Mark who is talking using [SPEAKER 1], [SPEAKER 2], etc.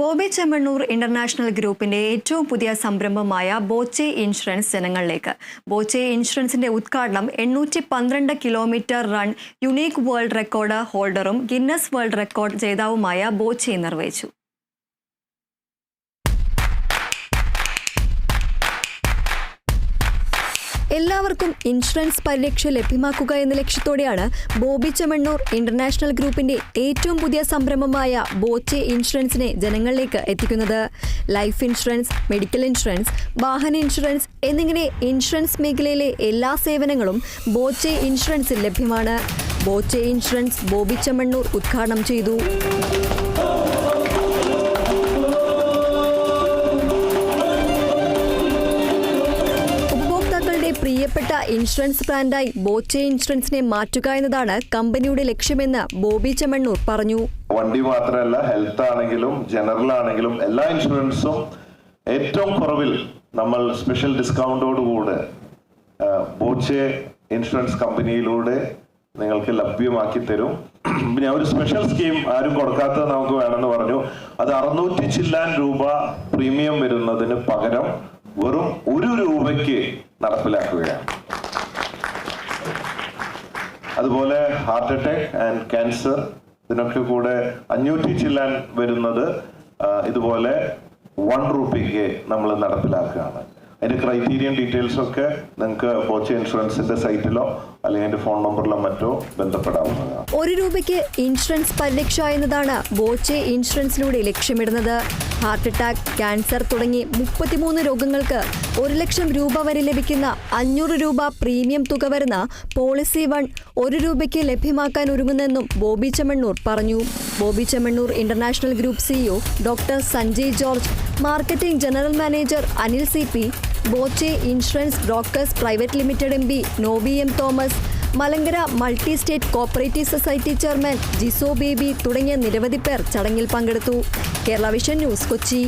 [SPEAKER 1] Bobby Chemmanur international ഗ്രൂപ്പിന്റെ ഏറ്റവും പുതിയ സംരംഭമായ ബോച്ചെ ഇൻഷുറൻസ് ജനങ്ങളിലേക്ക്. ബോച്ചെ ഇൻഷുറൻസിന്റെ ഉദ്ഘാടനം എണ്ണൂറ്റി പന്ത്രണ്ട് kilometre run unique world record ഹോൾഡറും Guinness world record ജേതാവുമായ ബോച്ചെ നിർവഹിച്ചു. എല്ലാവർക്കും ഇൻഷുറൻസ് പരിരക്ഷ ലഭ്യമാക്കുക എന്ന ലക്ഷ്യത്തോടെയാണ് ബോബി ചെമ്മണ്ണൂർ ഇന്റർനാഷണൽ ഗ്രൂപ്പിന്റെ ഏറ്റവും പുതിയ സംരംഭമായ ബോച്ചെ ഇൻഷുറൻസിനെ ജനങ്ങളിലേക്ക് എത്തിക്കുന്നത്. ലൈഫ് ഇൻഷുറൻസ് മെഡിക്കൽ ഇൻഷുറൻസ് വാഹന ഇൻഷുറൻസ് എന്നിങ്ങനെ ഇൻഷുറൻസ് മേഖലയിലെ എല്ലാ സേവനങ്ങളും ബോച്ചെ ഇൻഷുറൻസിൽ ലഭ്യമാണ്. ബോച്ചെ ഇൻഷുറൻസ് ബോബി ചെമ്മണ്ണൂർ ഉദ്ഘാടനം ചെയ്തു. പ്രിയപ്പെട്ട ഇൻഷുറൻസ് ബ്രാൻഡായി ബോച്ചെ ഇൻഷുറൻസിനെ മാറ്റുക എന്നതാണ് കമ്പനിയുടെ ലക്ഷ്യമെന്ന് ബോബി ചെമ്മണ്ണൂർ പറഞ്ഞു.
[SPEAKER 2] വണ്ടി മാത്രമല്ല ഹെൽത്ത് ആണെങ്കിലും ജനറൽ ആണെങ്കിലും എല്ലാ ഇൻഷുറൻസും ഏറ്റവും കുറവിൽ നമ്മൾ സ്പെഷ്യൽ ഡിസ്കൗണ്ടോടുകൂടെ ബോച്ചെ ഇൻഷുറൻസ് കമ്പനിയിലൂടെ നിങ്ങൾക്ക് ലഭ്യമാക്കി തരും. പിന്നെ ഒരു സ്പെഷ്യൽ സ്കീം ആരും കൊടുക്കാത്തത് നമുക്ക് വേണമെന്ന് പറഞ്ഞു. അത് അറുന്നൂറ്റി ചില്ലാൻ രൂപ പ്രീമിയം വരുന്നതിന് പകരം വെറും ഒരു രൂപയ്ക്ക് നടപ്പിലാക്കുകയാണ്. അതുപോലെ ഹാർട്ട് അറ്റാക്ക് ആൻഡ് ക്യാൻസർ ഇതിനൊക്കെ കൂടെ അഞ്ഞൂറ്റി ചില്ലാൻ വരുന്നത് ഇതുപോലെ വൺ റുപ്പിക്ക് നമ്മൾ നടപ്പിലാക്കുകയാണ്. അതിന്റെ ക്രൈറ്റീരിയൻ ഡീറ്റെയിൽസ് ഒക്കെ നിങ്ങൾക്ക് പോച്ച ഇൻഷുറൻസിന്റെ സൈറ്റിലോ അല്ലെങ്കിൽ ഫോൺ നമ്പറിലോ മറ്റോ ബന്ധപ്പെടാവുന്നതാണ്.
[SPEAKER 1] ഒരു രൂപയ്ക്ക് ഇൻഷുറൻസ് പരിരക്ഷ എന്നതാണ് ബോച്ചെ ഇൻഷുറൻസിലൂടെ ലക്ഷ്യമിടുന്നത്. ഹാർട്ട് അറ്റാക്ക് ക്യാൻസർ തുടങ്ങി മുപ്പത്തിമൂന്ന് രോഗങ്ങൾക്ക് ഒരു ലക്ഷം രൂപ വരെ ലഭിക്കുന്ന അഞ്ഞൂറ് രൂപ പ്രീമിയം തുക വരുന്ന പോളിസി വൺ ഒരു രൂപയ്ക്ക് ലഭ്യമാക്കാൻ ഒരുങ്ങുന്നെന്നും ബോബി ചെമ്മണ്ണൂർ പറഞ്ഞു. Bobby Chemmanur international group CEO doctor Sanjay George marketing general manager Anil C P Boche insurance brokers private limited M P Noby M Thomas Malankara multi state cooperative society chairman Jiso Baby തുടങ്ങിയ നിരവധി പേർ ചടങ്ങിൽ പങ്കെടുത്തു. Kerala vision news Kochi.